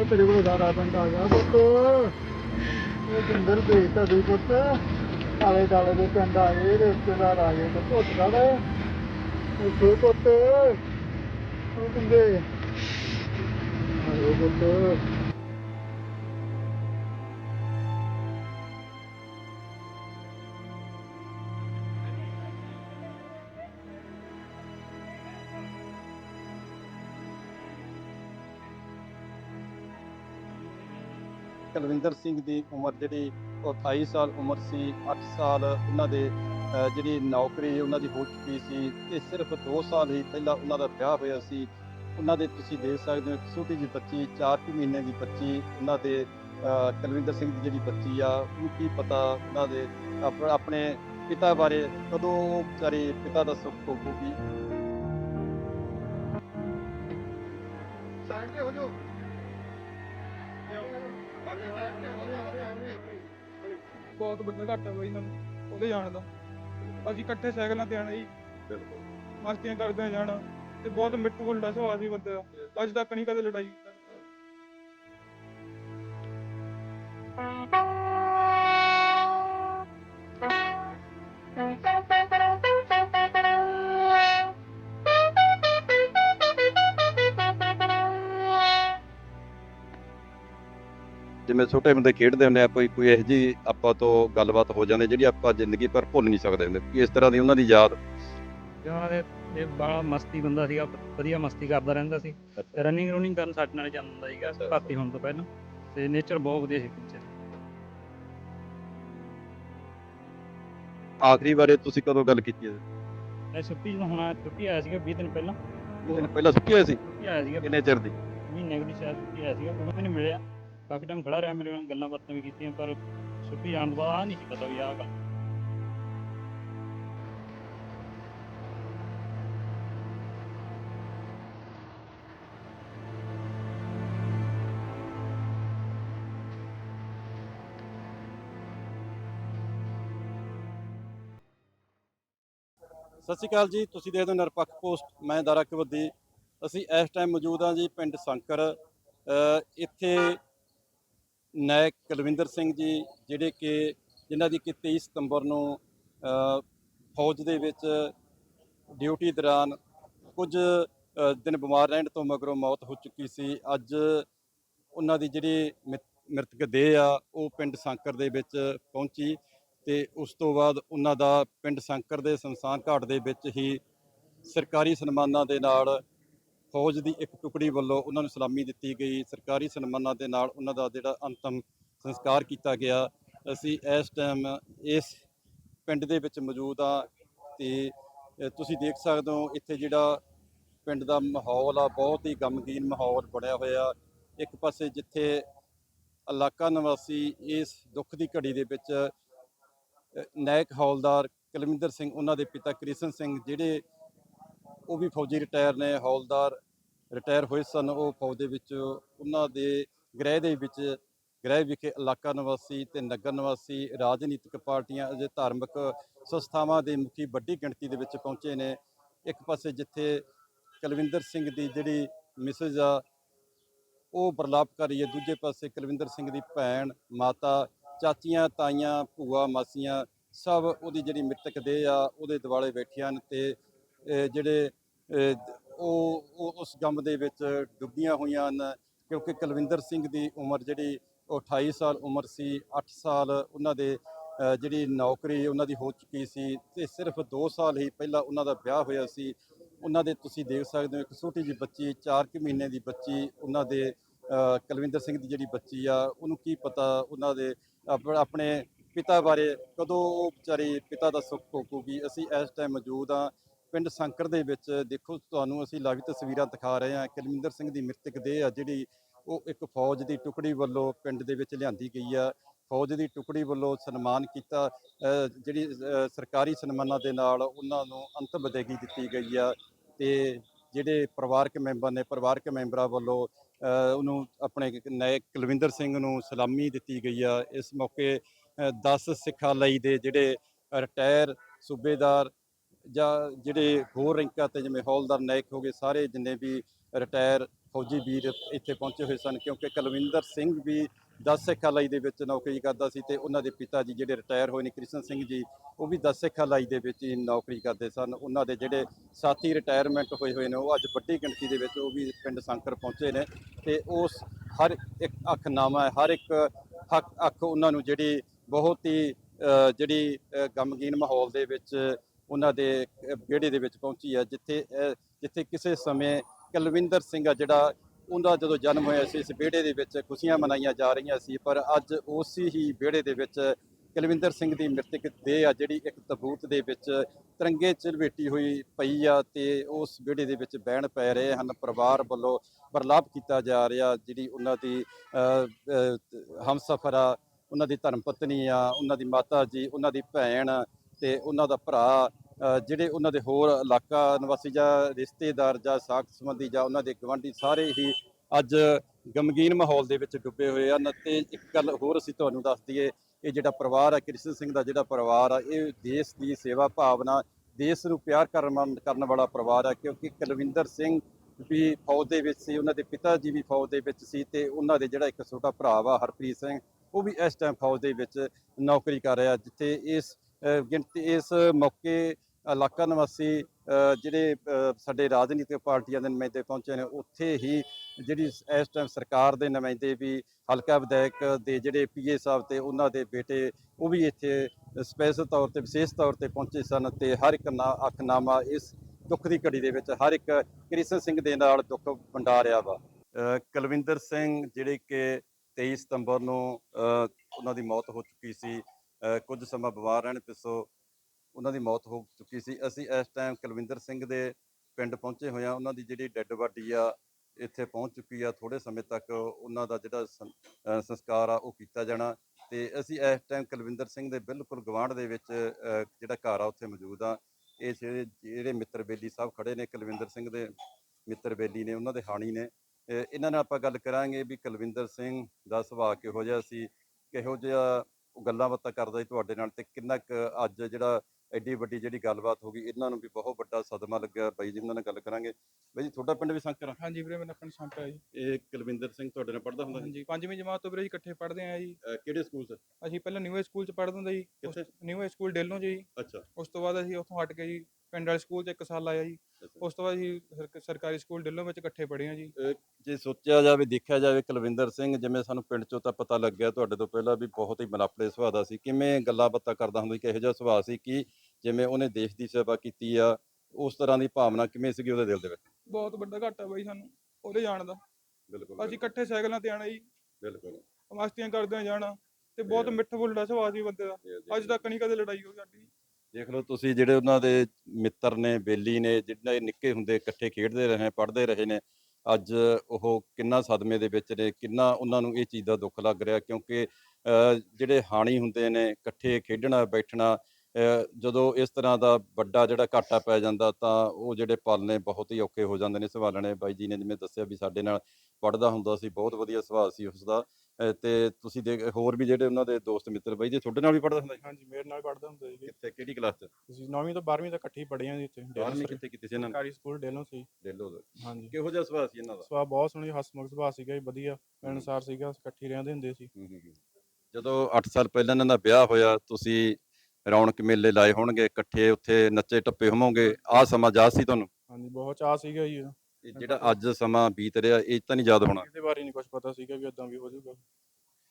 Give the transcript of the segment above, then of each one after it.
ਉਹ ਤੇਰੇ ਕੋਲ ਸਾਰਾ ਪਿੰਡ ਆ ਗਿਆ ਪੁੱਤ ਇਹ ਜਿੰਦਰ ਭੇਜਤਾ ਦੀ ਪੁੱਤ ਆਲੇ ਦਾਲੇ ਦੇ ਪਿੰਡ ਆਏ ਰਿਸ਼ਤੇਦਾਰ ਆ ਗਏ ਤੇ ਪੁੱਤ ਦਾ ਉਹ ਫੇ ਪੁੱਤ ਉਹ ਕਿੰਦੇ ਆਇਓ ਪੁੱਤ ਕੁਲਵਿੰਦਰ ਸਿੰਘ ਦੀ ਉਮਰ ਜਿਹੜੀ ਉਹ 28 ਸਾਲ ਉਮਰ ਸੀ 8 ਸਾਲ ਉਹਨਾਂ ਦੇ ਜਿਹੜੀ ਨੌਕਰੀ ਉਹਨਾਂ ਦੀ ਹੋ ਚੁੱਕੀ ਸੀ ਤੇ ਸਿਰਫ 2 ਸਾਲ ਹੀ ਪਹਿਲਾਂ ਉਹਨਾਂ ਦਾ ਵਿਆਹ ਹੋਇਆ ਸੀ। ਉਹਨਾਂ ਦੇ ਤੁਸੀਂ ਦੇਖ ਸਕਦੇ ਹੋ ਇੱਕ ਛੋਟੀ ਜਿਹੀ ਬੱਚੀ 4 ਕੁ ਮਹੀਨੇ ਦੀ ਬੱਚੀ, ਉਹਨਾਂ ਦੇ ਕੁਲਵਿੰਦਰ ਸਿੰਘ ਦੀ ਜਿਹੜੀ ਬੱਚੀ ਆ, ਉਹਨੂੰ ਕੀ ਪਤਾ ਉਹਨਾਂ ਦੇ ਆਪਣੇ ਪਿਤਾ ਬਾਰੇ ਕਦੋਂ ਉਹ ਵਿਚਾਰੇ ਪਿਤਾ ਦਾ ਸੁੱਖ ਭੋਗੂਗੀ। ਬਹੁਤ ਵੱਡਾ ਘਾਟਾ ਬਈ ਇਹਨਾਂ ਨੂੰ ਉਹਦੇ ਜਾਣ ਦਾ। ਅਸੀਂ ਇਕੱਠੇ ਸਾਈਕਲਾਂ ਤੇ ਆਣਾ ਜੀ। ਮਸਤੀਆਂ ਕਰਦੇ ਜਾਣਾ ਤੇ ਬਹੁਤ ਮਿੱਠੂ ਗੁੰਡਾ ਸੁਭਾਅ ਸੀ ਬੰਦੇ ਦਾ। ਅੱਜ ਤੱਕ ਨਹੀਂ ਕਦੇ ਲੜਾਈ। ਜਿਵੇਂ ਛੋਟੇ ਹੁੰਦੇ ਖੇਡਦੇ ਹੁੰਦੇ ਆ ਕੋਈ ਕੋਈ ਇਹੋ ਜਿਹੀ ਆਪਾਂ ਤੋਂ ਗੱਲਬਾਤ ਹੋ ਜਾਂਦੀ ਜਿਹੜੀ ਆਪਾਂ ਜ਼ਿੰਦਗੀ ਭਰ ਭੁੱਲ ਨਹੀਂ ਸਕਦੇ ਹੁੰਦੇ ਕਿ ਇਸ ਤਰ੍ਹਾਂ ਦੀ ਉਹਨਾਂ ਦੀ ਯਾਦ। ਉਹਨਾਂ ਦੇ ਇਹ ਬੜਾ ਮਸਤੀ ਬੰਦਾ ਸੀਗਾ ਵਧੀਆ ਮਸਤੀ ਕਰਦਾ ਰਹਿੰਦਾ ਸੀ। ਰਨਿੰਗ ਰੂਨਿੰਗ ਕਰਨ ਸਾਡੇ ਨਾਲ ਜਾਂਦਾ ਹੁੰਦਾ ਸੀਗਾ। ਭਰਤੀ ਹੋਣ ਤੋਂ ਪਹਿਲਾਂ। ਤੇ ਨੇਚਰ ਬਹੁਤ ਵਧੀਆ ਸੀ ਪਿੱਛੇ। ਆਖਰੀ ਬਾਰੇ ਤੁਸੀਂ ਕਦੋਂ ਗੱਲ ਕੀਤੀ ਹੈ ਇਹ ਛੁੱਟੀ ਨੂੰ ਹੁਣ ਛੁੱਟੀ ਆਇਆ ਸੀਗਾ 20 ਦਿਨ ਪਹਿਲਾਂ। ਇਹ ਦਿਨ ਪਹਿਲਾਂ ਸੁੱਕੀ ਹੋਈ ਸੀ? ਛੁੱਟੀ ਆਇਆ ਸੀਗਾ। ਕਿੰਨੇ ਚਿਰ ਦੀ? ਮਹੀਨੇ ਕੁ ਦੀ ਸ਼ਾਇਦ ਛੁੱਟੀ ਆਇਆ ਸੀਗਾ ਕੋਈ ਨਹੀਂ ਮਿਲਿਆ। ਕਾਫੀ ਟਾਈਮ ਖੜਾ ਰਿਹਾ ਮੇਰੇ ਨਾਲ ਗੱਲਾਂ ਬਾਤਾਂ ਵੀ ਕੀਤੀਆਂ ਪਰ ਛੁੱਟੀ ਆਉਣ ਤੋਂ ਬਾਅਦ ਆਹ ਨਹੀਂ ਸੀ ਪਤਾ ਵੀ ਆਹ ਗੱਲ। ਸਤਿ ਸ਼੍ਰੀ ਅਕਾਲ ਜੀ ਤੁਸੀਂ ਦੇਖਦੇ ਹੋ ਨਿਰਪੱਖ ਪੋਸਟ ਮੈਂ ਦਾਰਾ ਕਵੱਦੀ ਅਸੀਂ ਇਸ ਟਾਈਮ ਮੌਜੂਦ ਹਾਂ ਜੀ ਪਿੰਡ ਸੰਕਰ ਅ, ਇੱਥੇ ਨਾਇਕ ਕੁਲਵਿੰਦਰ ਸਿੰਘ ਜੀ, ਜਿਹੜੇ ਕਿ ਜਿਨ੍ਹਾਂ ਦੀ ਕਿ 23 ਸਤੰਬਰ ਨੂੰ ਫੌਜ ਦੇ ਵਿੱਚ ਡਿਊਟੀ ਦੌਰਾਨ ਕੁਝ ਦਿਨ ਬਿਮਾਰ ਰਹਿਣ ਤੋਂ ਮਗਰੋਂ ਮੌਤ ਹੋ ਚੁੱਕੀ ਸੀ। ਅੱਜ ਉਹਨਾਂ ਦੀ ਜਿਹੜੀ ਮਿ- ਮ੍ਰਿਤਕ ਦੇਹ ਆ, ਉਹ ਪਿੰਡ ਸੰਕਰ ਦੇ ਵਿੱਚ ਪਹੁੰਚੀ ਤੇ ਉਸ ਤੋਂ ਬਾਅਦ ਉਹਨਾਂ ਦਾ ਪਿੰਡ ਸੰਕਰ ਦੇ ਸ਼ਮਸ਼ਾਨ ਘਾਟ ਦੇ ਵਿੱਚ ਹੀ ਸਰਕਾਰੀ ਸਨਮਾਨਾਂ ਦੇ ਨਾਲ ਫੌਜ ਦੀ ਇੱਕ ਟੁਕੜੀ ਵੱਲੋਂ ਉਹਨਾਂ ਨੂੰ ਸਲਾਮੀ ਦਿੱਤੀ ਗਈ। ਸਰਕਾਰੀ ਸਨਮਾਨਾਂ ਦੇ ਨਾਲ ਉਹਨਾਂ ਦਾ ਜਿਹੜਾ ਅੰਤਮ ਸੰਸਕਾਰ ਕੀਤਾ ਗਿਆ। ਅਸੀਂ ਇਸ ਟਾਈਮ ਇਸ ਪਿੰਡ ਦੇ ਵਿੱਚ ਮੌਜੂਦ ਆ ਤੇ ਤੁਸੀਂ ਦੇਖ ਸਕਦੇ ਹੋ ਇੱਥੇ ਜਿਹੜਾ ਪਿੰਡ ਦਾ ਮਾਹੌਲ ਆ, ਬਹੁਤ ਹੀ ਗਮਗੀਨ ਮਾਹੌਲ ਬਣਿਆ ਹੋਇਆ। ਇੱਕ ਪਾਸੇ ਜਿੱਥੇ ਇਲਾਕਾ ਨਿਵਾਸੀ ਇਸ ਦੁੱਖ ਦੀ ਘੜੀ ਦੇ ਵਿੱਚ ਨਾਇਕ ਹੌਲਦਾਰ ਕੁਲਵਿੰਦਰ ਸਿੰਘ, ਉਹਨਾਂ ਦੇ ਪਿਤਾ ਕ੍ਰਿਸ਼ਨ ਸਿੰਘ, ਜਿਹੜੇ ਉਹ ਵੀ ਫੌਜੀ ਰਿਟਾਇਰ ਨੇ, ਹੌਲਦਾਰ ਰਿਟਾਇਰ ਹੋਏ ਸਨ। ਉਹ ਫੌਜ ਦੇ ਵਿੱਚ ਉਹਨਾਂ ਦੇ ਗ੍ਰਹਿ ਦੇ ਵਿੱਚ, ਗ੍ਰਹਿ ਵਿਖੇ ਇਲਾਕਾ ਨਿਵਾਸੀ ਤੇ ਨਗਰ ਨਿਵਾਸੀ, ਰਾਜਨੀਤਿਕ ਪਾਰਟੀਆਂ ਅਤੇ ਧਾਰਮਿਕ ਸੰਸਥਾਵਾਂ ਦੇ ਮੁਖੀ ਵੱਡੀ ਗਿਣਤੀ ਦੇ ਵਿੱਚ ਪਹੁੰਚੇ ਨੇ। ਇੱਕ ਪਾਸੇ ਜਿੱਥੇ ਕੁਲਵਿੰਦਰ ਸਿੰਘ ਦੀ ਜਿਹੜੀ ਮਿਸਜ ਆ, ਉਹ ਬਰਲਾਪ ਕਰ ਰਹੀ ਹੈ। ਦੂਜੇ ਪਾਸੇ ਕੁਲਵਿੰਦਰ ਸਿੰਘ ਦੀ ਭੈਣ, ਮਾਤਾ, ਚਾਚੀਆਂ, ਤਾਈਆਂ, ਭੂਆ, ਮਾਸੀਆਂ ਸਭ ਉਹਦੀ ਜਿਹੜੀ ਮ੍ਰਿਤਕ ਦੇਹ ਆ, ਉਹਦੇ ਦਿਵਾਲੇ ਬੈਠੀਆਂ ਹਨ ਤੇ ਜਿਹੜੇ ਉਹ ਉਸ ਗਮ ਦੇ ਵਿੱਚ ਡੁੱਬੀਆਂ ਹੋਈਆਂ ਹਨ। ਕਿਉਂਕਿ ਕੁਲਵਿੰਦਰ ਸਿੰਘ ਦੀ ਉਮਰ ਜਿਹੜੀ, ਉਹ 28 ਸਾਲ ਉਮਰ ਸੀ 8 ਸਾਲ ਉਹਨਾਂ ਦੇ ਜਿਹੜੀ ਨੌਕਰੀ ਉਹਨਾਂ ਦੀ ਹੋ ਚੁੱਕੀ ਸੀ ਤੇ ਸਿਰਫ 2 ਸਾਲ ਹੀ ਪਹਿਲਾਂ ਉਹਨਾਂ ਦਾ ਵਿਆਹ ਹੋਇਆ ਸੀ। ਉਹਨਾਂ ਦੇ ਤੁਸੀਂ ਦੇਖ ਸਕਦੇ ਹੋ, ਇੱਕ ਛੋਟੀ ਜਿਹੀ ਬੱਚੀ 4 ਕੁ ਮਹੀਨੇ ਦੀ ਬੱਚੀ, ਉਹਨਾਂ ਦੇ, ਅਹ ਕੁਲਵਿੰਦਰ ਸਿੰਘ ਦੀ ਜਿਹੜੀ ਬੱਚੀ ਆ, ਉਹਨੂੰ ਕੀ ਪਤਾ ਉਹਨਾਂ ਦੇ ਆਪਣੇ ਪਿਤਾ ਬਾਰੇ ਕਦੋਂ ਉਹ ਵਿਚਾਰੀ ਪਿਤਾ ਦਾ ਸੁੱਖ ਭੋਗੂਗੀ। ਅਸੀਂ ਇਸ ਟਾਈਮ ਮੌਜੂਦ ਆ ਪਿੰਡ ਸੰਕਰ ਦੇ ਵਿੱਚ ਦੇਖੋ ਤੁਹਾਨੂੰ ਅਸੀਂ ਲਾਈਵ ਤਸਵੀਰਾਂ ਦਿਖਾ ਰਹੇ ਹਾਂ। ਕੁਲਵਿੰਦਰ ਸਿੰਘ ਦੀ ਮ੍ਰਿਤਕ ਦੇਹ ਆ ਜਿਹੜੀ ਉਹ ਇੱਕ ਫੌਜ ਦੀ ਟੁਕੜੀ ਵੱਲੋਂ ਪਿੰਡ ਦੇ ਵਿੱਚ ਲਿਆਂਦੀ ਗਈ ਆ। ਫੌਜ ਦੀ ਟੁਕੜੀ ਵੱਲੋਂ ਸਨਮਾਨ ਕੀਤਾ ਜਿਹੜੀ ਸਰਕਾਰੀ ਸਨਮਾਨਾਂ ਦੇ ਨਾਲ ਉਹਨਾਂ ਨੂੰ ਅੰਤ ਵਿਦਾਇਗੀ ਦਿੱਤੀ ਗਈ ਆ ਤੇ ਜਿਹੜੇ ਪਰਿਵਾਰਕ ਮੈਂਬਰ ਨੇ, ਪਰਿਵਾਰਕ ਮੈਂਬਰਾਂ ਵੱਲੋਂ ਉਹਨੂੰ ਆਪਣੇ ਨਏ ਕੁਲਵਿੰਦਰ ਸਿੰਘ ਨੂੰ ਸਲਾਮੀ ਦਿੱਤੀ ਗਈ ਆ। ਇਸ ਮੌਕੇ 10 ਸਿੱਖਾਂ ਲਈ ਦੇ ਜਿਹੜੇ ਰਿਟਾਇਰ, ਸੂਬੇਦਾਰ ਜਾਂ ਜਿਹੜੇ ਹੋਰ ਰੈਂਕਾਂ ਤੇ ਜਿਵੇਂ ਹੌਲਦਾਰ ਨਾਇਕ ਹੋ ਗਏ, ਸਾਰੇ ਜਿੰਨੇ ਵੀ ਰਿਟਾਇਰ ਫੌਜੀ ਵੀਰ ਇੱਥੇ ਪਹੁੰਚੇ ਹੋਏ ਸਨ, ਕਿਉਂਕਿ ਕੁਲਵਿੰਦਰ ਸਿੰਘ ਵੀ 10 ਸਿੱਖ ਲਾਈ ਦੇ ਵਿੱਚ ਨੌਕਰੀ ਕਰਦਾ ਸੀ ਤੇ ਉਹਨਾਂ ਦੇ ਪਿਤਾ ਜੀ ਜਿਹੜੇ ਰਿਟਾਇਰ ਹੋਏ ਨੇ, ਕ੍ਰਿਸ਼ਨ ਸਿੰਘ ਜੀ, ਉਹ ਵੀ 10 ਸਿੱਖ ਲਾਈ ਦੇ ਵਿੱਚ ਹੀ ਨੌਕਰੀ ਕਰਦੇ ਸਨ। ਉਹਨਾਂ ਦੇ ਜਿਹੜੇ ਸਾਥੀ ਰਿਟਾਇਰਮੈਂਟ ਹੋਏ ਹੋਏ ਨੇ, ਉਹ ਅੱਜ ਵੱਡੀ ਗਿਣਤੀ ਦੇ ਵਿੱਚ ਉਹ ਵੀ ਪਿੰਡ ਸੰਕਰ ਪਹੁੰਚੇ ਨੇ ਤੇ ਉਸ ਹਰ ਇੱਕ ਅੱਖ ਹੈ ਹਰ ਇੱਕ ਹੱਕ ਅੱਖ ਉਹਨਾਂ ਨੂੰ ਜਿਹੜੀ ਬਹੁਤ ਹੀ ਜਿਹੜੀ ਗਮਗੀਨ ਮਾਹੌਲ ਦੇ ਵਿੱਚ ਉਹਨਾਂ ਦੇ ਵਿਹੜੇ ਦੇ ਵਿੱਚ ਪਹੁੰਚੀ ਹੈ, ਜਿੱਥੇ ਜਿੱਥੇ ਕਿਸੇ ਸਮੇਂ ਕੁਲਵਿੰਦਰ ਸਿੰਘ ਆ ਜਿਹੜਾ ਉਹਦਾ ਜਦੋਂ ਜਨਮ ਹੋਇਆ ਸੀ, ਇਸ ਵਿਹੜੇ ਦੇ ਵਿੱਚ ਖੁਸ਼ੀਆਂ ਮਨਾਈਆਂ ਜਾ ਰਹੀਆਂ ਸੀ, ਪਰ ਅੱਜ ਉਸੇ ਹੀ ਵਿਹੜੇ ਦੇ ਵਿੱਚ ਕੁਲਵਿੰਦਰ ਸਿੰਘ ਦੀ ਮ੍ਰਿਤਕ ਦੇਹ ਆ, ਜਿਹੜੀ ਇੱਕ ਤਬੂਤ ਦੇ ਵਿੱਚ ਤਿਰੰਗੇ ਚਲਵੇਟੀ ਹੋਈ ਪਈ ਆ ਤੇ ਉਸ ਵਿਹੜੇ ਦੇ ਵਿੱਚ ਬਹਿਣ ਪੈ ਰਹੇ ਹਨ। ਪਰਿਵਾਰ ਵੱਲੋਂ ਬਰਲਾਪ ਕੀਤਾ ਜਾ ਰਿਹਾ, ਜਿਹੜੀ ਉਹਨਾਂ ਦੀ ਹਮਸਫਰ ਆ, ਉਹਨਾਂ ਦੀ ਧਰਮ ਪਤਨੀ ਆ, ਉਹਨਾਂ ਦੀ ਮਾਤਾ ਜੀ, ਉਹਨਾਂ ਦੀ ਭੈਣ ਤੇ ਉਹਨਾਂ ਦਾ ਭਰਾ ਜਿਹੜੇ ਉਹਨਾਂ ਦੇ ਹੋਰ ਇਲਾਕਾ, ਨਿਵਾਸੀ ਜਾਂ ਰਿਸ਼ਤੇਦਾਰ ਜਾਂ ਸਾਖ ਸੰਬੰਧੀ ਜਾਂ ਉਹਨਾਂ ਦੇ ਗਵਾਂਢੀ ਸਾਰੇ ਹੀ ਅੱਜ ਗਮਗੀਨ ਮਾਹੌਲ ਦੇ ਵਿੱਚ ਡੁੱਬੇ ਹੋਏ ਹਨ ਤੇ ਇੱਕ ਗੱਲ ਹੋਰ ਅਸੀਂ ਤੁਹਾਨੂੰ ਦੱਸ ਦਈਏ, ਇਹ ਜਿਹੜਾ ਪਰਿਵਾਰ ਹੈ, ਕ੍ਰਿਸ਼ਨ ਸਿੰਘ ਦਾ ਜਿਹੜਾ ਪਰਿਵਾਰ ਆ, ਇਹ ਦੇਸ਼ ਦੀ ਸੇਵਾ ਭਾਵਨਾ, ਦੇਸ਼ ਨੂੰ ਪਿਆਰ ਕਰਨ ਕਰਨ ਵਾਲਾ ਪਰਿਵਾਰ ਆ, ਕਿਉਂਕਿ ਕੁਲਵਿੰਦਰ ਸਿੰਘ ਵੀ ਫੌਜ ਦੇ ਵਿੱਚ ਸੀ, ਉਹਨਾਂ ਦੇ ਪਿਤਾ ਜੀ ਵੀ ਫੌਜ ਦੇ ਵਿੱਚ ਸੀ ਤੇ ਉਹਨਾਂ ਦੇ ਜਿਹੜਾ ਇੱਕ ਛੋਟਾ ਭਰਾ ਵਾ, ਹਰਪ੍ਰੀਤ ਸਿੰਘ, ਉਹ ਵੀ ਇਸ ਟਾਈਮ ਫੌਜ ਦੇ ਵਿੱਚ ਨੌਕਰੀ ਕਰ ਰਿਹਾ, ਜਿੱਥੇ ਇਸ ਗਿਣਤੀ, ਇਸ ਮੌਕੇ ਇਲਾਕਾ ਨਿਵਾਸੀ ਜਿਹੜੇ ਸਾਡੇ ਰਾਜਨੀਤਿਕ ਪਾਰਟੀਆਂ ਦੇ ਨੁਮਾਇੰਦੇ ਪਹੁੰਚੇ ਨੇ ਉੱਥੇ ਹੀ ਜਿਹੜੀ ਇਸ ਟਾਈਮ ਸਰਕਾਰ ਦੇ ਨੁਮਾਇੰਦੇ ਵੀ ਹਲਕਾ ਵਿਧਾਇਕ ਦੇ ਜਿਹੜੇ ਪੀਏ ਸਾਹਿਬ ਤੇ ਉਹਨਾਂ ਦੇ ਬੇਟੇ ਉਹ ਵੀ ਇੱਥੇ ਸਪੈਸ਼ਲ ਤੌਰ ਤੇ ਵਿਸ਼ੇਸ਼ ਤੌਰ ਤੇ ਪਹੁੰਚੇ ਸਨ ਤੇ ਹਰ ਇੱਕ ਨਾ ਅੱਖਨਾਮਾ ਇਸ ਦੁੱਖ ਦੀ ਘੜੀ ਦੇ ਵਿੱਚ ਹਰ ਇੱਕ ਕ੍ਰਿਸ਼ਨ ਸਿੰਘ ਦੇ ਨਾਲ ਦੁੱਖ ਵੰਡਾ ਰਿਹਾ ਵਾ। ਅ, ਕੁਲਵਿੰਦਰ ਸਿੰਘ ਜਿਹੜੇ ਕਿ 23 ਸਤੰਬਰ ਨੂੰ ਉਹਨਾਂ ਦੀ ਮੌਤ ਹੋ ਚੁੱਕੀ ਸੀ ਅ, ਕੁਝ ਸਮਾਂ ਬਿਮਾਰ ਰਹਿਣ ਪਿੱਛੋਂ ਉਹਨਾਂ ਦੀ ਮੌਤ ਹੋ ਚੁੱਕੀ ਸੀ। ਅਸੀਂ ਇਸ ਟਾਈਮ ਕੁਲਵਿੰਦਰ ਸਿੰਘ ਦੇ ਪਿੰਡ ਪਹੁੰਚੇ ਹੋਏ ਹਾਂ। ਉਹਨਾਂ ਦੀ ਜਿਹੜੀ ਡੈੱਡ ਬਾਡੀ ਆ, ਇੱਥੇ ਪਹੁੰਚ ਚੁੱਕੀ ਆ। ਥੋੜੇ ਸਮੇਂ ਤੱਕ ਉਹਨਾਂ ਦਾ ਜਿਹੜਾ ਸੰਸਕਾਰ ਆ, ਉਹ ਕੀਤਾ ਜਾਣਾ। ਤੇ ਅਸੀਂ ਇਸ ਟਾਈਮ ਕੁਲਵਿੰਦਰ ਸਿੰਘ ਦੇ ਬਿਲਕੁਲ ਗਵਾਂਢ ਦੇ ਵਿੱਚ ਜਿਹੜਾ ਘਰ ਆ, ਉੱਥੇ ਮੌਜੂਦ ਆ ਇਹ ਜਿਹੜੇ ਮਿੱਤਰ ਬੇਲੀ ਸਾਹਿਬ ਖੜੇ ਨੇ, ਕੁਲਵਿੰਦਰ ਸਿੰਘ ਦੇ ਮਿੱਤਰ ਬੇਲੀ ਨੇ, ਉਹਨਾਂ ਦੇ ਹਾਣੀ ਨੇ। ਇਹਨਾਂ ਨਾਲ ਆਪਾਂ ਗੱਲ ਕਰਾਂਗੇ ਵੀ ਕੁਲਵਿੰਦਰ ਸਿੰਘ ਦਾ ਸੁਭਾਅ ਕਿਹੋ ਜਿਹਾ ਸੀ, ਕਿਹੋ ਜਿਹਾ ਗੱਲਾਂ ਬਾਤਾਂ ਕਰਦਾ ਸੀ ਤੁਹਾਡੇ ਨਾਲ ਤੇ ਕਿੰਨਾ ਕੁ ਅੱਜ ਜਿਹੜਾ ਐਡੀ ਵੱਡੀ ਜਿਹੜੀ ਗੱਲਬਾਤ ਹੋ ਗਈ, ਇਹਨਾਂ ਨੂੰ ਵੀ ਬਹੁਤ ਵੱਡਾ ਸਦਮਾ ਲੱਗਿਆ। ਬਾਈ ਜੀ, ਉਹਨਾਂ ਨਾਲ ਗੱਲ ਕਰਾਂਗੇ। ਬਾਈ ਜੀ ਤੁਹਾਡਾ ਪਿੰਡ ਵੀ ਸੰਕਰ ਹਾਂਜੀ ਵੀਰੇ ਮੇਰਾ ਪਿੰਡ ਸੰਕਾ ਜੀ। ਇਹ ਕੁਲਵਿੰਦਰ ਸਿੰਘ ਤੁਹਾਡੇ ਨਾਲ ਪੜਦਾ ਹੁੰਦਾ ਸੀ? ਹਾਂਜੀ ਪੰਜਵੀਂ ਜਮਾਤ ਤੋਂ ਵੀਰੇ ਜੀ ਇਕੱਠੇ ਪੜ੍ਹਦੇ ਆ ਜੀ। ਅਹ ਕਿਹੜੇ ਸਕੂਲ 'ਚ? ਅਸੀਂ ਪਹਿਲਾਂ ਨਿਊ ਸਕੂਲ ਚ ਪੜ੍ਹਦੇ ਹੁੰਦੇ ਜੀ। ਕਿੱਥੇ? ਨਿਊ ਸਕੂਲ ਡੇਲੋਂ ਜੀ। ਅੱਛਾ। ਉਸ ਤੋਂ ਬਾਅਦ ਅਸੀਂ ਉੱਥੋਂ ਹਟ ਕੇ ਜੀ ਪਿੰਡ ਵਾਲੇ ਸਕੂਲ 'ਚ ਇੱਕ ਸਾਲ ਲਾਇਆ ਜੀ। ਅੱਛਾ। ਉਸ ਤੋਂ ਬਾਅਦ ਅਸੀਂ ਸਰਕ- ਸਰਕਾਰੀ ਸਕੂਲ ਡੇਲੋਂ ਵਿੱਚ ਇਕੱਠੇ ਪੜ੍ਹੇ ਆ ਜੀ। ਜੇ ਸੋਚਿਆ ਜਾਵੇ ਦੇਖਿਆ ਜਾਵੇ ਕੁਲਵਿੰਦਰ ਸਿੰਘ ਜਿਵੇਂ ਸਾਨੂੰ ਪਿੰਡ 'ਚੋਂ ਤਾਂ ਪਤਾ ਲੱਗਿਆ ਤੁਹਾਡੇ ਤੋਂ ਪਹਿਲਾਂ ਵੀ ਬਹੁਤ ਹੀ ਮਨਾਪੜੇ ਸੁਭਾਅ ਦਾ ਸੀ। ਕਿਵੇਂ ਗੱਲਾਂ ਬਾਤਾਂ ਕਰਦਾ ਹੁੰਦਾ ਸੀ ਕਿਹੋ ਜਿਹਾ ਸੁਭਾਅ ਸੀ ਕਿ ਜਿਵੇਂ ਉਹਨੇ ਦੇਸ਼ ਦੀ ਸੇਵਾ ਕੀਤੀ ਆ ਉਸ ਤਰ੍ਹਾਂ ਦੀ ਭਾਵਨਾ ਕਿਵੇਂ ਸੀਗੀ ਉਹਦੇ ਦਿਲ ਦੇ ਵਿੱਚ? ਬਹੁਤ ਵੱਡਾ ਘਾਟਾ ਬਾਈ ਸਾਨੂੰ ਉਹਦੇ ਜਾਣ ਦਾ। ਬਿਲਕੁਲ ਅਸੀਂ ਇਕੱਠੇ ਸਾਈਕਲਾਂ ਤੇ ਆਣਾ ਜੀ। ਬਿਲਕੁਲ। ਮਸਤੀਆਂ ਕਰਦੇ ਆ ਜਾਣਾ ਤੇ ਬਹੁਤ ਮਿੱਠਾ ਬੋਲਦਾ ਸੁਭਾਅ ਸੀ ਬੰਦੇ ਦਾ। ਅੱਜ ਤੱਕ ਨਹੀਂ ਕਦੇ ਲੜਾਈ ਹੋਈ ਸਾਡੀ। ਦੇਖ ਲਓ ਤੁਸੀਂ ਜਿਹੜੇ ਉਹਨਾਂ ਦੇ ਮਿੱਤਰ ਨੇ ਬੇਲੀ ਨੇ ਜਿਹੜੇ ਨਿੱਕੇ ਹੁੰਦੇ ਇਕੱਠੇ ਖੇਡਦੇ ਰਹੇ ਪੜ੍ਹਦੇ ਰਹੇ ਨੇ ਅੱਜ ਉਹ ਕਿੰਨਾ ਸਦਮੇ ਦੇ ਵਿੱਚ ਨੇ ਕਿੰਨਾ ਉਹਨਾਂ ਨੂੰ ਇਹ ਚੀਜ਼ ਦਾ ਦੁੱਖ ਲੱਗ ਰਿਹਾ ਕਿਉਂਕਿ ਜਿਹੜੇ ਹਾਣੀ ਹੁੰਦੇ ਨੇ ਇਕੱਠੇ ਖੇਡਣਾ ਬੈਠਣਾ ਜਦੋਂ ਇਸ ਤਰ੍ਹਾਂ ਦਾ ਵੱਡਾ ਜਿਹੜਾ ਘਾਟਾ ਪੈ ਜਾਂਦਾ ਤਾਂ ਉਹ ਜਿਹੜੇ ਪਲ ਨੇ ਬਹੁਤ ਹੀ ਔਖੇ ਹੋ ਜਾਂਦੇ ਨੇ। ਸੰਭਾਲਣੇ ਬਾਈ ਜੀ ਨੇ ਜਿਵੇਂ ਦੱਸਿਆ ਵੀ ਸਾਡੇ ਨਾਲ ਪੜ੍ਹਦਾ ਹੁੰਦਾ ਸੀ ਬਹੁਤ ਵਧੀਆ ਸੁਭਾਅ ਸੀ ਉਸ ਦਾ ਤੇ ਤੁਸੀਂ ਦੇਖ ਹੋਰ ਵੀ ਜਿਹੜੇ ਉਹਨਾਂ ਦੇ ਦੋਸਤ ਮਿੱਤਰ ਬਾਈ ਜੀ ਤੁਹਾਡੇ ਨਾਲ ਵੀ ਪੜ੍ਹਦਾ ਹੁੰਦਾ ਸੀ ਹਾਂਜੀ ਮੇਰੇ ਨਾਲ ਪੜ੍ਹਦਾ ਹੁੰਦਾ ਸੀ ਕਿੱਥੇ ਕਿਹੜੀ ਕਲਾਸ 'ਚ? ਅਸੀਂ 9ਵੀਂ ਤੋਂ 12ਵੀਂ ਤੱਕ ਇਕੱਠੇ ਪੜ੍ਹੇ ਹਾਂ ਜੀ ਇੱਥੇ ਡੇਲੋ 12ਵੀਂ ਸਰ- ਕਿੱਥੇ ਕੀਤੀ ਸੀ ਇਹਨਾਂ ਸਰਕਾਰੀ ਸਕੂਲ ਡੇਲੋ ਸੀ। ਡੇਲੋ ਦਾ। ਹਾਂਜੀ। ਕਿਹੋ ਜਿਹਾ ਸੁਭਾਅ ਸੀ ਇਹਨਾਂ ਦਾ? ਸੁਭਾਅ ਬਹੁਤ ਸੋਹਣੀ ਹਸਮੁਖ ਸੁਭਾਅ ਸੀਗਾ ਜੀ ਵਧੀਆ। ਅਨਸਾਰ ਸੀਗਾ ਇਕੱਠੇ ਰਹਿੰਦੇ ਹੁੰਦੇ ਸੀ। ਜਦੋਂ 8 ਸਾਲ ਪਹਿਲਾਂ ਇਹਨਾਂ ਦਾ ਵਿਆਹ ਹੋਇਆ ਤੁਸੀਂ ਰੌਣਕ ਮੇਲੇ ਲਾਏ ਹੋਣਗੇ ਇਕੱਠੇ ਉੱਥੇ ਨੱਚੇ ਟੱਪੇ ਹੋਵੋਗੇ। ਆਹ ਸਮਾਂ ਯਾਦ ਸੀ ਤੁਹਾਨੂੰ? ਹਾਂਜੀ ਬਹੁਤ ਚਾਹ ਸੀਗਾ ਜੀ। ਇਹਦਾ। ਇਹ ਜਿਹੜਾ ਅੱਜ ਸਮਾਂ ਬੀਤ ਰਿਹਾ ਇਹ ਤਾਂ ਨਹੀਂ ਯਾਦ ਹੋਣਾ। ਇਹਦੇ ਬਾਰੇ ਨਹੀਂ ਕੁਝ ਪਤਾ ਸੀਗਾ ਵੀ ਇਦਾਂ ਵੀ ਹੋ ਜਾਊਗਾ।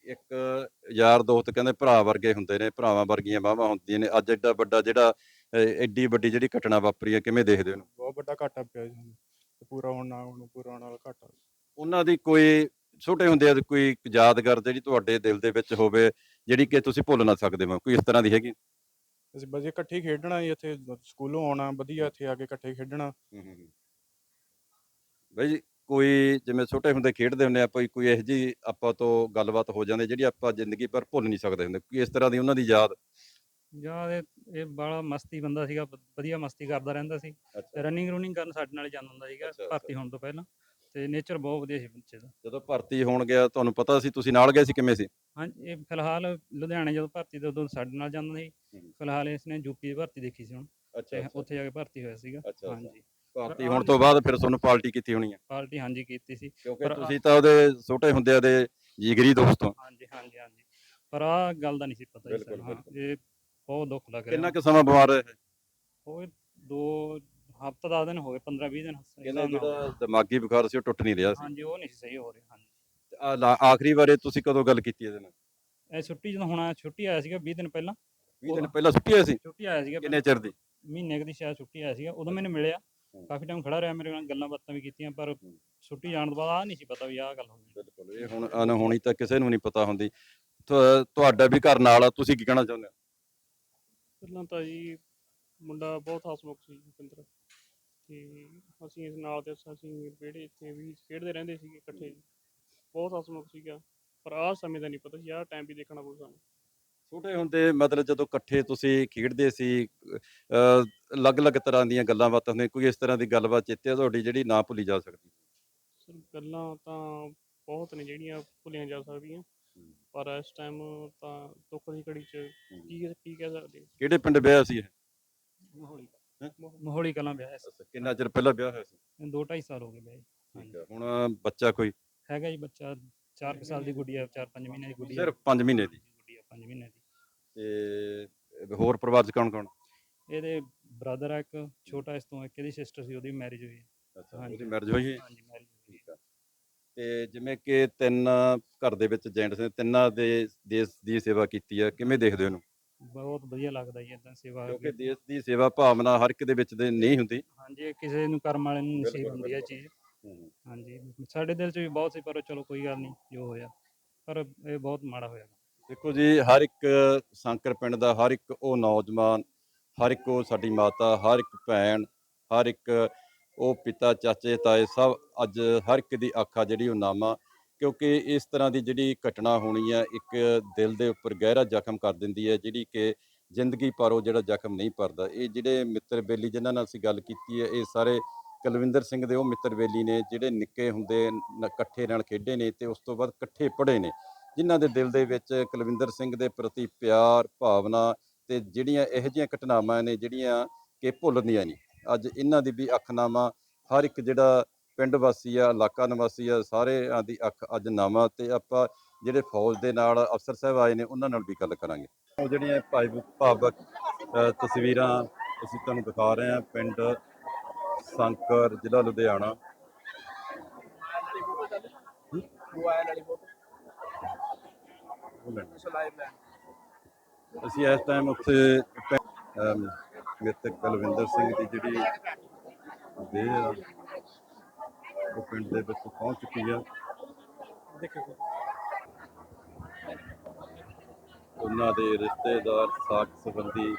ਇੱਕ ਯਾਰ ਦੋਸਤ ਕਹਿੰਦੇ ਭਰਾ ਵਰਗੇ ਹੁੰਦੇ ਨੇ ਭਰਾਵਾਂ ਵਰਗੀਆਂ ਬਾਹਾਂ ਹੁੰਦੀਆਂ ਨੇ। ਅੱਜ ਐਡਾ ਵੱਡਾ ਜਿਹੜਾ ਐਡੀ ਵੱਡੀ ਜਿਹੜੀ ਘਟਨਾ ਵਾਪਰੀ ਹੈ ਕਿਵੇਂ ਦੇਖਦੇ ਹੋ ਇਹਨੂੰ? ਬਹੁਤ ਵੱਡਾ ਘਾਟਾ ਪਿਆ ਜੀ। ਸਾਨੂੰ ਤੇ ਪੂਰਾ ਹੋਣ ਨਾ ਹੋਣ ਪੂਰਾ ਹੋਣ ਵਾਲਾ ਘਾਟਾ। ਉਹਨਾਂ ਦੀ ਕੋਈ ਛੋਟੇ ਹੁੰਦੇ ਦੀ ਕੋਈ ਯਾਦਗਾਰ ਜਿਹੜੀ ਤੁਹਾਡੇ ਦਿਲ ਦੇ ਵਿੱਚ ਹੋਵੇ ਜਿਹੜੀ ਕਿ ਤੁਸੀਂ ਭੁੱਲ ਨਾ ਸਕਦੇ ਹੋ ਕੋਈ ਇਸ ਤਰ੍ਹਾਂ ਦੀ ਹੈਗੀ? ਅਸੀਂ ਵਧੀਆ ਇਕੱਠੇ ਹੀ ਖੇਡਣਾ ਜੀ ਇੱਥੇ ਸਕੂਲੋਂ ਆਉਣਾ ਵਧੀਆ ਇੱਥੇ ਆ ਕੇ ਇਕੱਠੇ ਖੇਡਣਾ। ਬਈ ਜੀ ਕੋਈ ਜਿਵੇਂ ਛੋਟੇ ਹੁੰਦੇ ਖੇਡਦੇ ਹੁੰਦੇ ਆ ਕੋਈ ਕੋਈ ਇਹੋ ਜੀ ਆਪਾਂ ਤੋਂ ਗੱਲਬਾਤ ਹੋ ਜਾਂਦੀ ਜਿਹੜੀ ਆਪਾਂ ਜ਼ਿੰਦਗੀ ਭਰ ਭੁੱਲ ਨਹੀਂ ਸਕਦੇ ਹੁੰਦੇ ਕੋਈ ਇਸ ਤਰ੍ਹਾਂ ਦੀ ਉਹਨਾਂ ਦੀ ਯਾਦ? ਜਾਂ ਇਹ ਇਹ ਬੜਾ ਮਸਤੀ ਬੰਦਾ ਸੀਗਾ ਵ- ਵਧੀਆ ਮਸਤੀ ਕਰਦਾ ਰਹਿੰਦਾ ਸੀ। ਅੱਛਾ। ਰਨਿੰਗ ਰੂਨਿੰਗ ਕਰਨ ਸਾਡੇ ਨਾਲ ਹੀ ਜਾਂਦਾ ਹੁੰਦਾ ਸੀਗਾ ਅੱਛਾ, ਭਰਤੀ ਹੋਣ ਤੋਂ ਪਹਿਲਾਂ। ਤੇ ਨੇਚਰ ਬਹੁਤ ਵਧੀਆ ਸੀ ਬੱਚੇ ਦਾ ਜਦੋਂ ਭਰਤੀ ਹੋਣ ਗਿਆ ਤੁਹਾਨੂੰ ਪਤਾ ਸੀ ਤੁਸੀਂ ਨਾਲ ਗਏ ਸੀ ਕਿਵੇਂ ਸੀ? ਹਾਂਜੀ ਇਹ ਫਿਲਹਾਲ ਲੁਧਿਆਣੇ ਜਦੋਂ ਭਰਤੀ ਤੇ ਉਦੋਂ ਸਾਡੇ ਨਾਲ ਜਾਂਦਾ ਸੀ। ਫਿਲਹਾਲ ਇਸਨੇ ਯੂਪੀ ਦੀ ਭਰਤੀ ਦੇਖੀ ਸੀ ਹੁਣ। ਤੇ ਉੱਥੇ ਜਾ ਕੇ ਭਰਤੀ ਹੋਇਆ ਸੀਗਾ। ਅੱਛਾ, ਅੱਛਾ। ਹਾਂਜੀ। ਭਾਰਤੀ ਹੋਣ ਤੋਂ ਬਾਅਦ ਫਿਰ ਤੁਹਾਨੂੰ ਪਾਰਟੀ ਕੀਤੀ ਹੋਣੀ ਹੈ ਪਾਰਟੀ ਹਾਂਜੀ ਕੀਤੀ ਸੀ। ਕਿਉਂਕਿ ਪਰ ਤੁਸੀਂ ਤਾਂ ਉਹਦੇ ਛੋਟੇ ਹੁੰਦਿਆਂ ਦੇ ਜਿਗਰੀ ਦੋਸਤ ਹੋ। ਹਾਂਜੀ ਹਾਂਜੀ ਹਾਂਜੀ। ਪਰ ਆ ਗੱਲ ਦਾ ਨਹੀਂ ਸੀ ਪਤਾ ਜੀ ਬਿਲਕੁਲ, ਸਾਨੂੰ ਹਾਂ, ਇਹ ਬਹੁਤ ਦੁੱਖ ਲੱਗ ਰਿਹਾ। ਕਿੰਨਾ ਕੁ ਸਮਾਂ ਬਿਮਾਰ ਰਹੇ ਉਹ ਦੋ ਹਫ਼ਤਾ ਦਸ ਦਿਨ ਹੋ ਗਏ 15 20 ਦਿਨ ਕਹਿੰਦੇ। ਜਿਹੜਾ ਦਿਮਾਗੀ ਬੁਖਾਰ ਸੀ ਉਹ ਟੁੱਟ ਨਹੀਂ ਰਿਹਾ ਸੀ। ਹਾਂਜੀ ਉਹ ਨਹੀਂ ਸੀ ਸਹੀ ਹੋ ਰਿਹਾ ਹਾਂਜੀ। ਤੇ ਆਹ ਲਾ- ਆਖਰੀ ਵਾਰੇ ਤੁਸੀਂ ਕਦੋਂ ਗੱਲ ਕੀਤੀ ਇਹਦੇ ਨਾਲ? ਇਹ ਛੁੱਟੀ ਜਦੋਂ ਹੁਣ ਛੁੱਟੀ ਆਇਆ ਸੀਗਾ 20 ਦਿਨ ਪਹਿਲਾਂ। 20 ਦਿਨ ਪਹਿਲਾਂ ਛੁੱਟੀ ਹੋਈ ਸੀ? ਛੁੱਟੀ ਆਇਆ ਸੀਗਾ ਕਿੰਨੇ ਚਿਰ ਦੀ? ਮਹੀਨੇ ਕੁ ਦੀ ਸ਼ਾਇਦ ਛੁੱਟੀ ਆਇਆ ਸੀਗਾ ਉਦੋਂ ਮੈਨੂੰ ਮਿਲਿਆ। ਹੂੰ। ਕਾਫੀ ਟਾਈਮ ਖੜਾ ਰਿਹਾ ਮੇਰੇ ਨਾਲ ਗੱਲਾਂ ਬਾਤਾਂ ਵੀ ਕੀਤੀਆਂ ਪਰ ਛੁੱਟੀ ਜਾਣ ਤੋਂ ਬਾਅਦ ਆ ਨਹੀਂ ਸੀ ਪਤਾ ਵੀ ਆਹ ਗੱਲ ਹੋ ਗਈ। ਬਿਲਕੁਲ ਇਹ ਹੁਣ ਅਨਹੋਣੀ ਤਾਂ ਕਿਸੇ ਨੂੰ ਨਹੀਂ ਪਤਾ ਹੁੰਦੀ। ਤੁਹਾ- ਤੁਹਾਡਾ ਵੀ ਘਰ ਨਾਲ ਆ ਤੁਸੀਂ ਕੀ ਕਹਿਣਾ ਚਾਹੁੰਦੇ ਹੋ? ਪਹਿਲਾਂ ਤਾਂ ਜੀ ਮੁੰਡਾ ਬਹੁਤ ਹਸਮੁਖ ਸੀ ਭੁਪਿੰਦਰ ਤੇ ਅਸੀਂ ਇਸ ਨਾਲ ਦੇ ਅਸੀਂ ਵਿਹੜੇ ਇੱਥੇ ਵੀ ਖੇਡਦੇ ਰਹਿੰਦੇ ਸੀਗੇ ਇਕੱਠੇ ਬਹੁਤ ਹਸਮੁਖ ਸੀਗਾ। ਪਰ ਆਹ ਸਮੇਂ ਦਾ ਨਹੀਂ ਪਤਾ ਸੀ ਆਹ ਟਾਈਮ ਵੀ ਦੇਖਣਾ ਪਊ ਸਾਨੂੰ। ਛੋਟੇ ਹੁੰਦੇ ਮਤਲਬ ਜਦੋਂ ਇਕੱਠੇ ਤੁਸੀਂ ਖੇਡਦੇ ਸੀ ਅਹ ਅਲੱਗ-ਅਲੱਗ ਤਰ੍ਹਾਂ ਦੀਆਂ ਗੱਲਾਂ ਬਾਤਾਂ ਹੁੰਦੀਆਂ ਕੋਈ ਇਸ ਤਰ੍ਹਾਂ ਦੀ ਗੱਲਬਾਤ ਚੇਤੇ ਆ ਤੁਹਾਡੀ ਜਿਹੜੀ ਨਾ ਭੁੱਲੀ ਜਾ ਸਕਦੀ? ਸਰ ਗੱਲਾਂ ਤਾਂ ਬਹੁਤ ਨੇ ਜਿਹੜੀਆਂ ਭੁੱਲੀਆਂ ਜਾ ਸਕਦੀਆਂ। ਪਰ ਇਸ ਟਾਈਮ ਤਾਂ ਦੁੱਖ ਦੀ ਘੜੀ 'ਚ ਕੀ ਕੀ ਕਹਿ ਸਕਦੇ? ਕਿਹੜੇ ਪਿੰਡ ਵਿਆਹ ਸੀ ਇਹ? ਮੋਹਾਲੀ। ਹੈਂ? ਮੋਹਾਲੀ ਕਲਾਂ ਵਿਆਹ ਸੀ। ਕਿੰਨਾ ਚਿਰ ਪਹਿਲਾਂ ਵਿਆਹ ਹੋਇਆ ਸੀ? ਦੋ ਢਾਈ ਸਾਲ ਹੋ ਗਏ ਵਿਆਹ ਠੀਕ ਹੈ ਹੁਣ ਬੱਚਾ ਕੋਈ? ਹੈਗਾ ਜੀ ਬੱਚਾ 4 ਸਾਲ ਦੀ ਗੁੱਡੀ ਆ 4-5 ਮਹੀਨੇ ਦੀ ਗੁੱਡੀ ਆ। ਸਿਰਫ 5 ਮਹੀਨੇ ਦੀ? ਗੁੱਡੀ ਆ 5 ਮਹੀਨੇ ਦੀ। ਤੇ ਹੋਰ ਪਰਿਵਾਰ ਚ ਕੌਣ ਕੌਣ ਇਹਦੇ ਬ੍ਰਦਰ ਆ ਇੱਕ ਛੋਟਾ ਇਸ ਤੋਂ ਇੱਕ ਇਹਦੀ ਸਿਸਟਰ ਸੀ ਉਹਦੀ ਮੈਰਿਜ ਹੋਈ ਹੈ। ਅੱਛਾ ਹਾਂਜੀ। ਉਹਦੀ ਮੈਰਿਜ ਹੋਈ ਹੈ? ਹਾਂਜੀ ਮੈਰਿਜ ਹੋਈ ਹੈ। ਠੀਕ ਆ। ਤੇ ਜਿਵੇਂ ਕਿ ਤਿੰਨ ਘਰ ਦੇ ਵਿੱਚ ਜੈਂਟਸ ਨੇ ਤਿੰਨਾਂ ਦੇ ਦੇਸ਼ ਦੀ ਸੇਵਾ ਕੀਤੀ ਆ ਕਿਵੇਂ ਦੇਖਦੇ ਹੋ ਇਹਨੂੰ? ਬਹੁਤ ਵਧੀਆ ਲੱਗਦਾ ਜੀ ਇਦਾਂ ਸੇਵਾ ਕਿਉਂਕਿ ਦੇਸ਼ ਦੀ ਸੇਵਾ ਭਾਵਨਾ ਹਰ ਇੱਕ ਦੇ ਵਿੱਚ ਦੇ ਨਹੀਂ ਹੁੰਦੀ। ਹਾਂਜੀ ਕਿਸੇ ਨੂੰ ਕਰਮ ਵਾਲੇ ਨੂੰ ਨਸੀਬ ਬਿਲਕੁਲ, ਹੁੰਦੀ ਹੈ ਚੀਜ਼। ਹਾਂਜੀ ਸਾਡੇ ਦਿਲ 'ਚ ਵੀ ਬਹੁਤ ਸੀ ਪਰ ਚਲੋ ਕੋਈ ਗੱਲ ਨਹੀਂ ਜੋ ਹੋਇਆ। ਪਰ ਇਹ ਬਹੁਤ ਮਾੜਾ ਹੋਇਆ। ਦੇਖੋ ਜੀ ਹਰ ਇੱਕ ਸੰਕਰ ਪਿੰਡ ਦਾ ਹਰ ਇੱਕ ਉਹ ਨੌਜਵਾਨ ਹਰ ਇੱਕ ਉਹ ਸਾਡੀ ਮਾਤਾ ਹਰ ਇੱਕ ਭੈਣ ਹਰ ਇੱਕ ਉਹ ਪਿਤਾ ਚਾਚੇ ਤਾਏ ਸਭ ਅੱਜ ਹਰ ਇੱਕ ਦੀ ਅੱਖਾਂ ਜਿਹੜੀ ਉਹ ਨਾਮਾ ਕਿਉਂਕਿ ਇਸ ਤਰ੍ਹਾਂ ਦੀ ਜਿਹੜੀ ਘਟਨਾ ਹੋਣੀ ਹੈ ਇੱਕ ਦਿਲ ਦੇ ਉੱਪਰ ਗਹਿਰਾ ਜ਼ਖਮ ਕਰ ਦਿੰਦੀ ਹੈ, ਜਿਹੜੀ ਕਿ ਜ਼ਿੰਦਗੀ ਪਰ ਉਹ ਜਿਹੜਾ ਜ਼ਖਮ ਨਹੀਂ ਭਰਦਾ। ਇਹ ਜਿਹੜੇ ਮਿੱਤਰ ਬੇਲੀ ਜਿਨ੍ਹਾਂ ਨਾਲ ਅਸੀਂ ਗੱਲ ਕੀਤੀ ਹੈ, ਇਹ ਸਾਰੇ ਕੁਲਵਿੰਦਰ ਸਿੰਘ ਦੇ ਉਹ ਮਿੱਤਰ ਬੇਲੀ ਨੇ, ਜਿਹੜੇ ਨਿੱਕੇ ਹੁੰਦੇ ਇਕੱਠੇ ਨਾਲ ਖੇਡੇ ਨੇ ਤੇ ਉਸ ਤੋਂ ਬਾਅਦ ਇਕੱਠੇ ਪੜ੍ਹੇ ਨੇ। ਜਿਨ੍ਹਾਂ ਦੇ ਦਿਲ ਦੇ ਵਿੱਚ ਕੁਲਵਿੰਦਰ ਸਿੰਘ ਦੇ ਪ੍ਰਤੀ ਪਿਆਰ, ਭਾਵਨਾ ਤੇ ਜਿਹੜੀਆਂ ਇਹੋ ਜਿਹੀਆਂ ਘਟਨਾਵਾਂ ਨੇ, ਜਿਹੜੀਆਂ ਕਿ ਭੁੱਲਦੀਆਂ ਨਹੀਂ। ਅੱਜ ਇਹਨਾਂ ਦੀ ਵੀ ਅੱਖਨਾਮਾ ਹਰ ਇੱਕ ਜਿਹੜਾ ਪਿੰਡ ਵਾਸੀ ਆ ਇਲਾਕਾ ਨਿਵਾਸੀ ਆ ਸਾਰਿਆਂ ਦੀ ਅੱਖ ਅੱਜ ਨਾਮਾ ਤੇ ਆਪਾਂ ਜਿਹੜੇ ਫੌਜ ਦੇ ਨਾਲ ਅਫਸਰ ਸਾਹਿਬ ਆਏ ਨੇ ਉਹਨਾਂ ਨਾਲ ਵੀ ਗੱਲ ਕਰਾਂਗੇ ਉਹ ਜਿਹੜੀਆਂ ਭਾਈ ਭਾਵਕ ਤਸਵੀਰਾਂ ਅਸੀਂ ਤੁਹਾਨੂੰ ਦਿਖਾ ਰਹੇ ਹਾਂ ਪਿੰਡ ਸੰਕਰ ਜ਼ਿਲ੍ਹਾ ਲੁਧਿਆਣਾ ਉਹ ਲੈਣਾ। ਅਸੀਂ ਇਸ ਟਾਈਮ ਉੱਥੇ ਪੈ- ਅਮ, ਮ੍ਰਿਤਕ ਕੁਲਵਿੰਦਰ ਸਿੰਘ ਦੀ ਜਿਹੜੀ ਦੇਹ ਉਹ ਪਿੰਡ ਦੇ ਵਿੱਚ ਪਹੁੰਚ ਚੁੱਕੀ ਆ। ਉਹਨਾਂ ਦੇ ਰਿਸ਼ਤੇਦਾਰ ਸਾਕ ਸੰਬੰਧੀ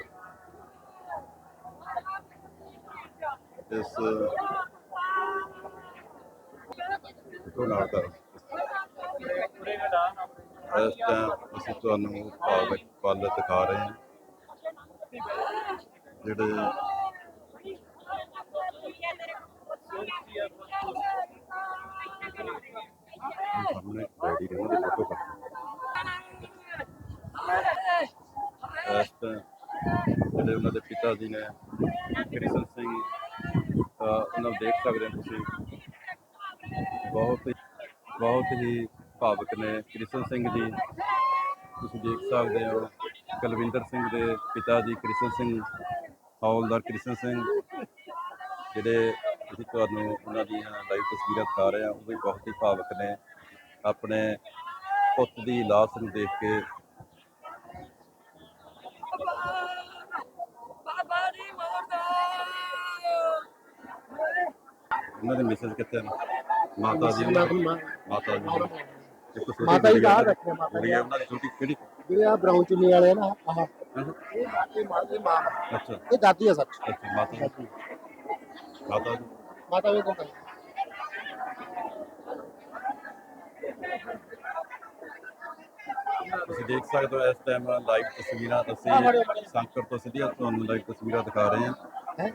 ਇਸ ਦਾ ਇਸ ਟਾਈਮ ਅਸੀਂ ਤੁਹਾਨੂੰ ਭਾਵਕ ਪਲ ਦਿਖਾ ਰਹੇ ਹਾਂ। ਜਿਹੜੇ ਸਾਹਮਣੇ ਨੇ ਉਹਨਾਂ ਦੀ ਫੋਟੋ ਕੱਢੀ ਇਸ ਜਿਹੜੇ ਉਹਨਾਂ ਦੇ ਪਿਤਾ ਜੀ ਨੇ, ਕ੍ਰਿਸ਼ਨ ਸਿੰਘ ਉਹਨਾਂ ਨੂੰ ਦੇਖ ਸਕਦੇ ਹੋ ਤੁਸੀਂ। ਬਹੁਤ ਹੀ ਬਹੁਤ ਹੀ ਭਾਵਕ ਨੇ ਕ੍ਰਿਸ਼ਨ ਸਿੰਘ ਜੀ। ਤੁਸੀਂ ਦੇਖ ਸਕਦੇ ਹੋ, ਕੁਲਵਿੰਦਰ ਸਿੰਘ ਦੇ ਪਿਤਾ ਜੀ ਕ੍ਰਿਸ਼ਨ ਸਿੰਘ, ਹੌਲਦਾਰ ਕ੍ਰਿਸ਼ਨ ਸਿੰਘ, ਜਿਹੜੇ ਅਸੀਂ ਤੁਹਾਨੂੰ ਉਹਨਾਂ ਦੀਆਂ ਲਾਈਵ ਤਸਵੀਰਾਂ ਦਿਖਾ ਰਹੇ ਹਾਂ, ਉਹ ਵੀ ਬਹੁਤ ਹੀ ਭਾਵਕ ਨੇ। ਆਪਣੇ ਪੁੱਤ ਦੀ ਲਾਸ਼ ਨੂੰ ਦੇਖ ਕੇ। ਉਹਨਾਂ ਦੇ ਮੈਸੇਜ ਕਿੱਥੇ ਨੇ। ਮਾਤਾ ਜੀ ਮਾਤਾ ਜੀ ਮਾਤਾ ਜੀ ਗੁੜੀਆ ਬਾਹਰ ਬੈਠੇ ਆ, ਮਾਤਾ ਜੀ। ਉਹਨਾਂ ਦੀ ਛੋਟੀ ਕਿਹੜੀ? ਜਿਹੜੇ ਆ ਬਰਾਊਨ ਚੁੰਨੀ ਵਾਲੇ ਨਾ ਆਹ। ਇਹ ਮਾਤਾ ਮਾਂ ਦੀ ਮਾਂ ਅੱਛਾ। ਇਹ ਦਾਦੀ ਆ ਸੱਚ। ਮਾਤਾ ਜੀ। ਮਾਤਾ ਜੀ। ਮਾਤਾ ਵੀ ਕੋਲ ਤੁਸੀਂ ਦੇਖ ਸਕਦੇ ਹੋ ਇਸ ਟਾਈਮ ਲਾਈਵ ਤਸਵੀਰਾਂ ਅਸੀਂ ਸੰਕਰ ਤੋਂ ਸਿੱਧੀਆਂ ਤੁਹਾਨੂੰ ਲਾਈਵ ਤਸਵੀਰਾਂ ਦਿਖਾ ਰਹੇ ਹਾਂ। ਹੈ?